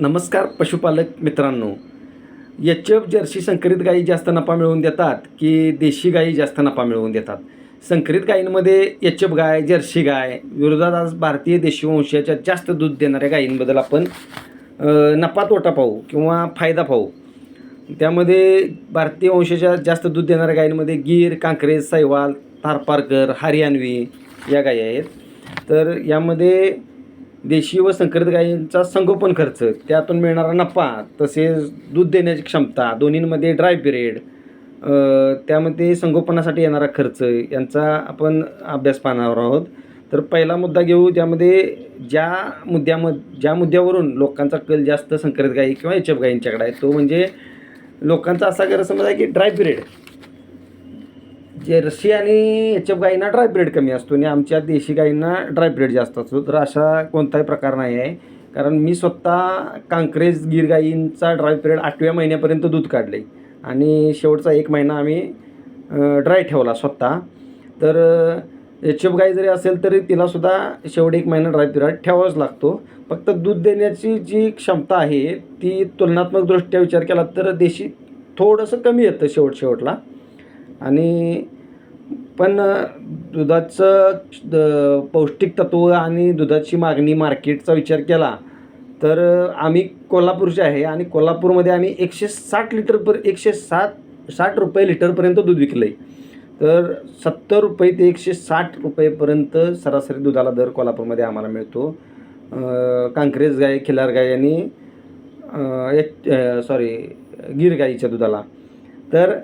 नमस्कार पशुपालक मित्रांनो. एच एफ जर्सी संकरित गायी जास्त नफा मिळवून देतात की देशी गायी जास्त नफा मिळवून देतात? संकरित गायींमध्ये एच एफ गाय जर्सी गाय विरोधात आज भारतीय देशी वंशाच्या जास्त दूध देणाऱ्या गायींबद्दल आपण नफा तोटा पाहू किंवा फायदा पाहू. त्यामध्ये भारतीय वंशाच्या जास्त दूध देणाऱ्या गायींमध्ये गीर कांक्रेज सैवाल थारपारकर हरियाणवी या गायी आहेत. तर यामध्ये देशी व संकरित गायींचा संगोपन खर्च त्यातून मिळणारा नफा तसेच दूध देण्याची क्षमता दोन्हींमध्ये ड्राय पिरियड त्यामध्ये संगोपनासाठी येणारा खर्च यांचा आपण अभ्यास पाहणार आहोत. तर पहिला मुद्दा घेऊ ज्यामध्ये ज्या मुद्द्याम ज्या मुद्द्यावरून लोकांचा कल जास्त संकरित गायी किंवा एच एफ गायींच्याकडे आहे तो म्हणजे लोकांचा असा गैरसमज आहे की ड्राय पिरियड जर्सी आणि एच एफ गायींना ड्राय ब्रेड कमी असतो आणि आमच्या देशी गायींना ड्राय ब्रेड जास्त असतो. तर अशा कोणताही प्रकार नाही आहे. कारण मी स्वतः कांक्रेज गिर गायींचा ड्राय पिरियड आठव्या महिन्यापर्यंत दूध काढले आणि शेवटचा एक महिना आम्ही ड्राय ठेवला स्वतः. तर एच एफ गाय जरी असेल तरी तिलासुद्धा शेवट एक महिना ड्राय पिरियड ठेवावाच लागतो. फक्त दूध देण्याची जी क्षमता आहे ती तुलनात्मकदृष्ट्या विचार केला तर देशी थोडंसं कमी येतं शेवट शेवटला. आणि पण दुधाचं द- पौष्टिक तत्व आणि दुधाची मागणी मार्केटचा विचार केला तर आम्ही कोल्हापूरचे आहे आणि कोल्हापूरमध्ये आम्ही एकशे साठ लिटर पर एकशे सात साठ रुपये लिटरपर्यंत दूध विकलं आहे तर सत्तर रुपये ते एकशे साठ रुपयेपर्यंत सरासरी दुधाला दर कोल्हापूरमध्ये आम्हाला मिळतो. अं, कांक्रेज गाय खिलार गाय आणि अं, सॉरी गिर गाईच्या दुधाला. तर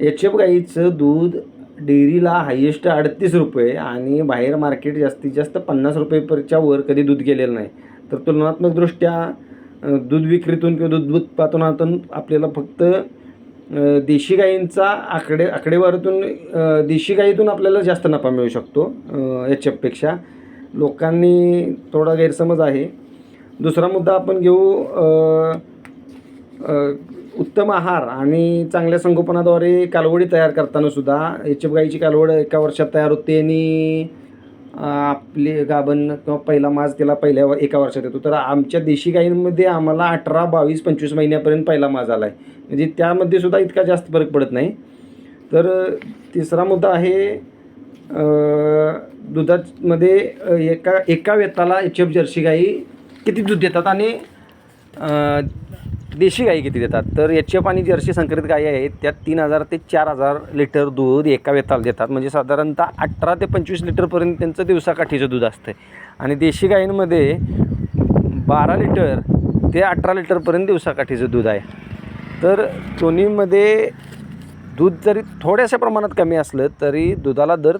एच एफ गाईचं दूध डेअरीला हायेस्ट अडतीस रुपये आणि बाहेर मार्केट जास्तीत जास्त पन्नास रुपयेपर्यंतच्या वर कधी दूध गेलेलं नाही. तर तुलनात्मकदृष्ट्या दूध विक्रीतून किंवा दूध उत्पादनातून आपल्याला फक्त देशी गायींचा आकडे आकडेवारीतून देशी गाईतून आपल्याला जास्त नफा मिळू शकतो एच एफपेक्षा लोकांनी थोडा गैरसमज आहे. दुसरा मुद्दा आपण घेऊ उत्तम आहार आणि चांगल्या संगोपनाद्वारे कालवडी तयार करताना सुद्धा एच एफ गाईची कालवड एका वर्षात तयार होते आणि आपले आपली गाभण किंवा पहिला माज तिला पहिल्या एका वर्षात येतो. तर आमच्या देशी गाईंमध्ये आम्हाला अठरा बावीस पंचवीस महिन्यापर्यंत पहिला माज आला आहे म्हणजे त्यामध्ये सुद्धा इतका जास्त फरक पडत नाही. तर तिसरा मुद्दा आहे दुधामध्ये एका एका वेताला एच एफ जर्सी गाई किती दूध देतात आणि देशी गाई किती देतात? तर एच एफ आणि जर्सी संकरित गायी आहेत त्यात तीन हजार ते चार हजार लिटर दूध एका वेताला देतात. म्हणजे साधारणतः अठरा ते पंचवीस लिटरपर्यंत त्यांचं दिवसाकाठीचं दूध असतं आणि देशी गायींमध्ये बारा लिटर ते अठरा लिटरपर्यंत दिवसाकाठीचं दूध आहे. तर दोन्हीमध्ये दूध जरी थोड्याशा प्रमाणात कमी असलं तरी दुधाला दर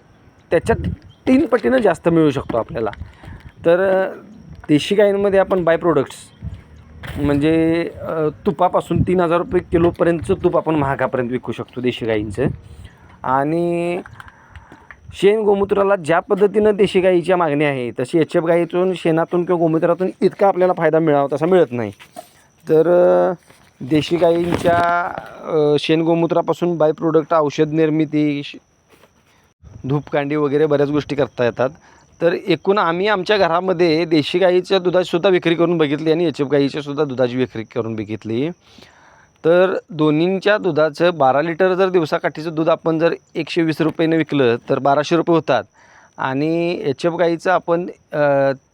त्याच्यात तीन पटीनं जास्त मिळू शकतो आपल्याला. तर देशी गायींमध्ये आपण बाय प्रोडक्ट्स म्हणजे तुपापासून तीन हजार रुपये किलोपर्यंतचं तूप आपण महागापर्यंत विकू शकतो देशी गाईंचं आणि शेण गोमूत्राला ज्या पद्धतीनं देशी गाईच्या मागणी आहे तशी एच एफ गाईतून शेणातून किंवा गोमूत्रातून इतका आपल्याला फायदा मिळावा तसा मिळत नाही. तर देशी गाईंच्या शेण गोमूत्रापासून बाय प्रोडक्ट औषध निर्मिती श- धूपकांडी वगैरे बऱ्याच गोष्टी करता येतात. तर एकूण आम्ही आमच्या घरामध्ये देशी गाईच्या दुधाचीसुद्धा विक्री करून बघितली आणि एच एफ गाईच्यासुद्धा दुधाची विक्री करून बघितली. तर दोन्हींच्या दुधाचं बारा लिटर जर दिवसाकाठीचं दूध आपण जर एकशे वीस रुपयेनं विकलं तर बाराशे रुपये होतात. आणि एच एफ गाईचं आपण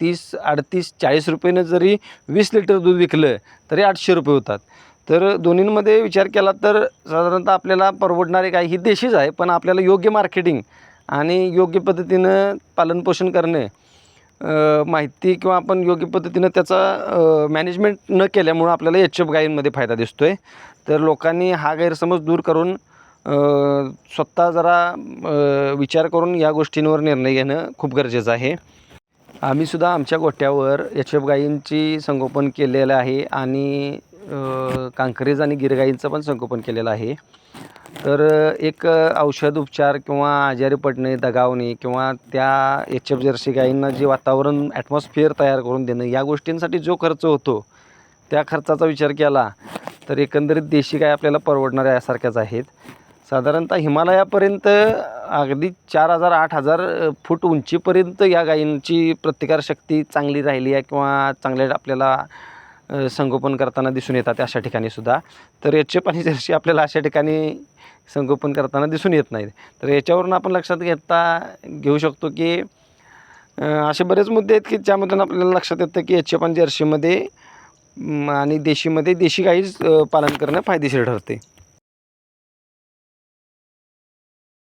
तीस अडतीस चाळीस रुपयेनं जरी वीस लिटर दूध विकलं तरी आठशे रुपये होतात. तर दोन्हींमध्ये विचार केला तर साधारणतः आपल्याला परवडणारी गाय ही देशीच आहे पण आपल्याला योग्य मार्केटिंग आणि योग्य पद्धतीनं पालनपोषण करणे माहिती किंवा आपण योग्य पद्धतीनं त्याचा मॅनेजमेंट न केल्यामुळं आपल्याला एच एफ गायींमध्ये फायदा दिसतो आहे तर लोकांनी हा गैरसमज दूर करून स्वतः जरा विचार करून या गोष्टींवर निर्णय घेणं खूप गरजेचं आहे. आम्हीसुद्धा आमच्या गोठ्यावर एच एफ गायींची संगोपन केलेलं आहे आणि कांकरेज आणि गिरगाईंचं पण संगोपन केलेलं आहे. तर एक औषध उपचार किंवा आजारी पडणे दगावणे किंवा त्या एच एफ जर्सी गायींना जे वातावरण ॲटमॉस्फिअर तयार करून देणं या गोष्टींसाठी जो खर्च होतो त्या खर्चाचा विचार केला तर एकंदरीत देशी गाय आपल्याला परवडणाऱ्या यासारख्याच आहेत. साधारणतः हिमालयापर्यंत अगदी चार हजार आठ हजार फूट उंचीपर्यंत या गायींची प्रतिकारशक्ती चांगली राहिली आहे किंवा चांगल्या आपल्याला संगोपन करताना दिसून येतात अशा ठिकाणी सुद्धा. तर एच एफ आणि जर्सी आपल्याला अशा ठिकाणी संगोपन करताना दिसून येत नाहीत. तर याच्यावरून आपण लक्षात घेता घेऊ शकतो की असे बरेच मुद्दे आहेत की ज्यामधून आपल्याला लक्षात येतं की एच एफ आणि जर्सीमध्ये आणि देशीमध्ये देशी गाईच पालन करणं फायदेशीर ठरते.